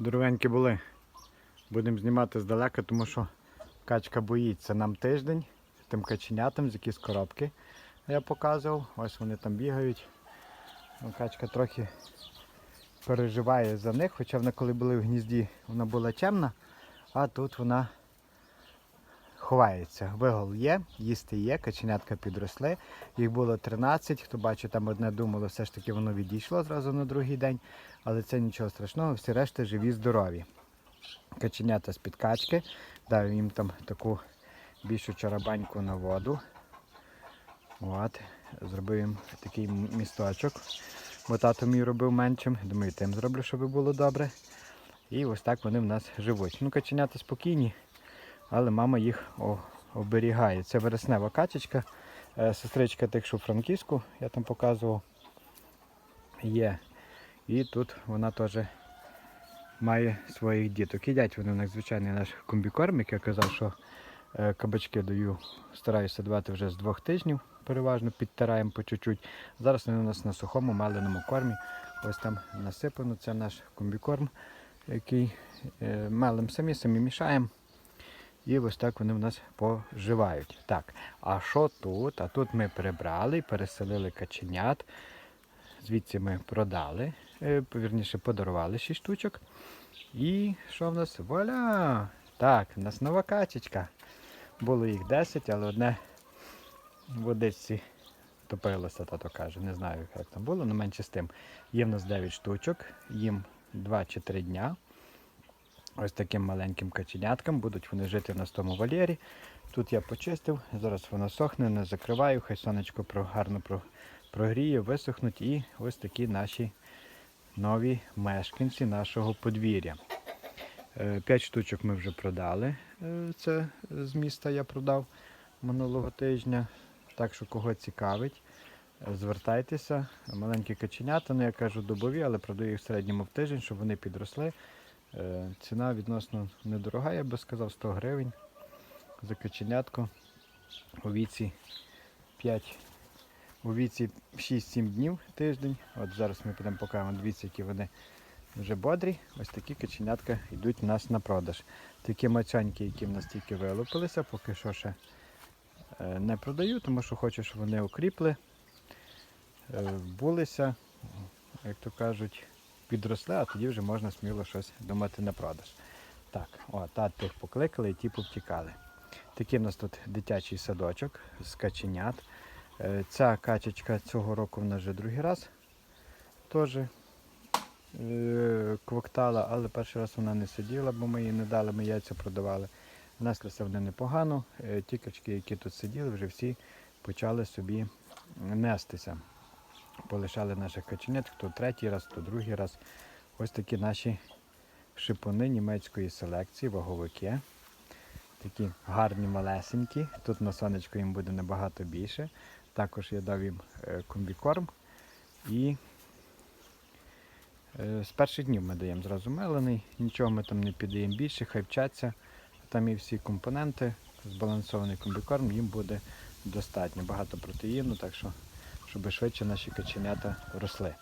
Здоровенькі були. Будемо знімати здалека, тому що качка боїться нам тиждень тим каченятам, з якісь коробки я показував. Ось вони там бігають. Ну, Качка трохи переживає за них, хоча вона коли були в гнізді, вона була темна, а тут вона ховається. Вигол є, їсти є, каченятка підросли. Їх було 13. Хто бачить, там одне думало, все ж таки воно відійшло зразу на другий день. Але це нічого страшного, всі решта живі, здорові. Каченята з під качки. Дав їм там таку більшу чарабаньку на воду. От. Зробив їм такий місточок. Бо тато мій робив меншим. Думаю, тим зроблю, щоб було добре. І ось так вони в нас живуть. Ну, каченята спокійні, але мама їх оберігає. Це вереснева качечка, е, сестричка тих, що Франківську, я там показував. Є. І тут вона теж має своїх діток. Їдять вони в них звичайний наш комбікорм, як я казав, що е, кабачки даю, стараюся давати вже з двох тижнів, переважно підтираємо по чуть-чуть. Зараз вони у нас на сухому маленому кормі. Ось там насипано, це наш комбікорм, який е, мелим самі, самі мішаємо. І ось так вони в нас поживають. Так, а що тут? А тут ми прибрали, переселили каченят. Звідси ми продали, е, вірніше подарували 6 штучок. І що в нас? Вуаля! Так, в нас нова качечка. Було їх 10, але одне водичці топилося, тато каже. Не знаю, як там було, але менше з тим. Є в нас 9 штучок, їм 2 чи 3 дня. Ось таким маленьким каченяткам будуть вони жити в нас тому вольєрі. Тут я почистив, зараз воно сохне, не закриваю, хай сонечко гарно прогріє, висохнуть і ось такі наші нові мешканці нашого подвір'я. Е, П'ять штучок ми вже продали. Е, Це з міста я продав минулого тижня. Так що кого цікавить, е, звертайтеся. Маленькі каченята, ну я кажу добові, але продаю їх в середньому в тиждень, щоб вони підросли. Ціна відносно недорога, я би сказав, 100 гривень за каченятко у віці 5, у віці 6-7 днів тиждень. От зараз ми підемо покажемо, дивіться, які вони вже бодрі. Ось такі каченятка йдуть у нас на продаж. Такі мацяньки, які в нас тільки вилупилися, поки що ще е, не продаю, тому що хочу, щоб вони окріпли, е, вбулися, як то кажуть, підросли, а тоді вже можна сміло щось думати на продаж. Так, о, та тих покликали і ті повтікали. Такий в нас тут дитячий садочок з каченят. Е, Ця качечка цього року в нас вже другий раз теж е, квоктала, але перший раз вона не сиділа, бо ми їй не дали, ми яйця продавали. Неслися вони непогано. Е, Ті качки, які тут сиділи, вже всі почали собі нестися. Полишали наших каченят, хто третій раз, хто другий раз. Ось такі наші шипуни німецької селекції, ваговики. Такі гарні малесенькі. Тут на сонечку їм буде набагато більше. Також я дав їм е, комбікорм. І е, з перших днів ми даємо зразу мелений. Нічого ми там не піддаємо більше, хай вчаться. Там є всі компоненти, збалансований комбікорм, їм буде достатньо. Багато протеїну, так що, щоб швидше наші каченята росли.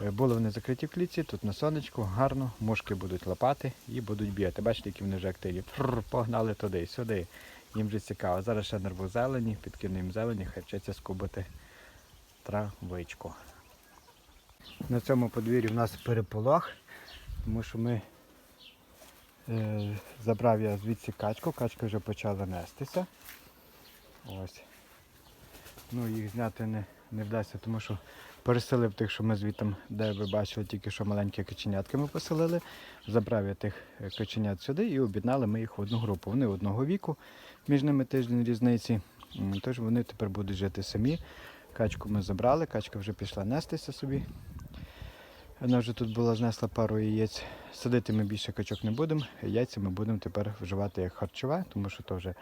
Е, Були вони закриті в клітці, тут на сонечку, гарно, мушки будуть лапати і будуть бігати. Бачите, які вони вже активні. Погнали туди, сюди. Їм вже цікаво. Зараз ще нерву зелені, підкину їм зелені, хай вчаться скубати травичку. На цьому подвір'ї в нас переполох, тому що ми е, забрав я звідси качку, качка вже почала нестися. Ось. Ну, їх зняти не, не вдасться, тому що переселив тих, що ми звідти, де ви бачили, тільки що маленькі каченятки ми поселили. Забрав я тих е, каченят сюди і об'єднали ми їх в одну групу. Вони одного віку, між ними тиждень різниці. Тож вони тепер будуть жити самі. Качку ми забрали, качка вже пішла нестися собі. Вона вже тут була знесла пару яєць. Садити ми більше качок не будемо. Яйця ми будемо тепер вживати як харчове, тому що то вже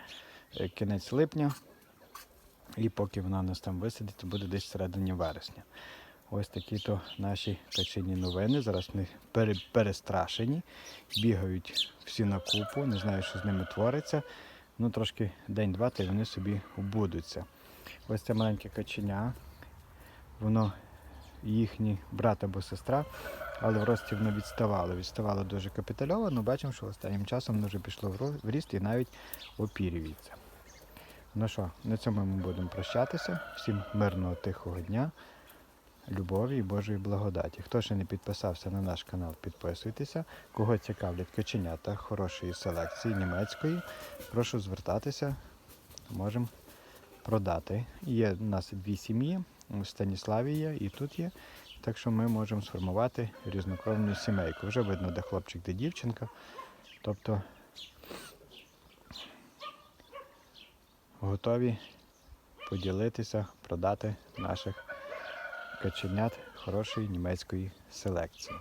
е, кінець липня. І поки вона нас там висадить, то буде десь всередині вересня. Ось такі то наші качині новини. Зараз вони перестрашені, бігають всі на купу, не знаю, що з ними твориться. Ну, трошки день-два, та й вони собі убудуться. Ось це маленьке каченя. Воно їхній брат або сестра. але в рості воно відставало. Відставало дуже капітальовано. Бачимо, що останнім часом воно вже пішло в ріст і навіть опірюється. Ну що, на цьому ми будемо прощатися. Всім мирного, тихого дня, любові і Божої благодаті. Хто ще не підписався на наш канал, підписуйтеся. Кого цікавлять каченята хорошої селекції німецької, прошу звертатися, можемо продати. Є в нас дві сім'ї, в Станіславі є і тут є. Так що ми можемо сформувати різнокровну сімейку. Вже видно, де хлопчик, де дівчинка. Тобто готові поділитися, продати наших каченят хорошої німецької селекції.